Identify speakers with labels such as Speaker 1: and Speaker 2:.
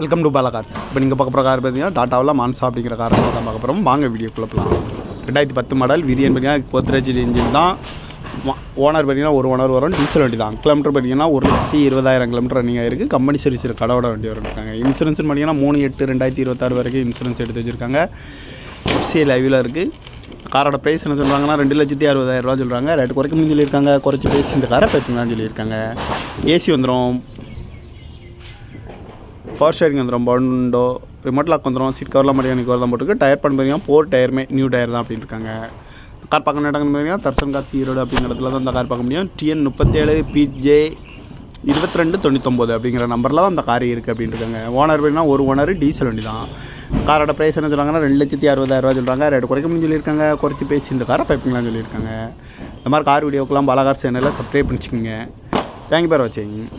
Speaker 1: Welcome to Bala cars இப்போ நீங்கள் பார்க்க போகிற கார் பார்த்தீங்கன்னா டாட்டாவில் மான்சா அப்படிங்கிற காரை தான் பார்க்க போகிறோம் வாங்க வீடியோ குழப்பலாம் ரெண்டாயிரத்தி பத்து மாடல் விரியன் பார்த்தீங்கன்னா கோத்ரேஜ் இன்ஜின் தான். ஓனர் பார்த்தீங்கன்னா ஒரு ஓனர் வரும். டீசல் வண்டி தான். கிலோமீட்டர் பார்த்தீங்கன்னா ஒரு லட்சத்தி இருபதாயிரம் கிலோமீட்டர் ரன்னிங் ஆயிருக்கு கம்பெனி சர்வீஸ் கடவோட வண்டி இருக்காங்க இன்சூரன்ஸ் பார்த்தீங்கன்னா மூணு எட்டு ரெண்டாயிரத்தி இருபத்தாறு வரைக்கும் இன்சூரன்ஸ் எடுத்து வச்சுருக்காங்க. எஃப்சி லைவில் இருக்குது காரோட ப்ரைஸ் என்ன சொல்கிறாங்கன்னா ரெண்டு லட்சத்தி அறுபதாயிரம் ரூபா சொல்கிறாங்க ரேட் முடியும் சொல்லியிருக்காங்க. குறைச்சி பேசி இந்த காரை பேசுங்கன்னு சொல்லியிருக்காங்க. ஏசி வந்துடும் பவர் ஸ்டேரிங் வந்துடும் பண்டோ ரிமோட் லாக் வந்துடும் சீட் கவர்லாம் மட்டும் எனக்கு தான் போட்டுருக்கு. டயர் பண்ண பார்த்தீங்கன்னா ஃபோர் டயருமே நியூ டயர் தான் அப்படின்னு இருக்காங்க கார் பார்க்க இடங்கன்னு பார்த்தீங்கன்னா தர்சன் கார் ஈரோடு அப்படிங்கிற இடத்துல தான் அந்த கார் பார்க்க முடியும். டிஎன் முப்பத்தேழு பிஜே இருபத்தி ரெண்டு தொண்ணூத்தொம்பது அப்படிங்கிற நம்பரில் தான் அந்த கார் இருக்குது அப்படின்னு இருக்காங்க ஓனர் பார்த்தீங்கன்னா ஒரு ஓனர் டீசல் வண்டி தான் காரோட ப்ரைஸ் என்ன சொல்கிறாங்கன்னா ரெண்டு லட்சத்தி அறுபதாயிரரூவா சொல்கிறாங்க ரேட் குறைக்கணும்னு சொல்லியிருக்காங்க. குறைச்சி பேசி இந்த காரை பைப்பிங்களாம் சொல்லியிருக்காங்க. இந்த மாதிரி கார் வீடியோக்கெல்லாம் பாலாகார் சேனலில் சப்ஸ்கிரைப் பண்ணிச்சுக்கோங்க. தேங்க்யூ பேர் வச்சுங்க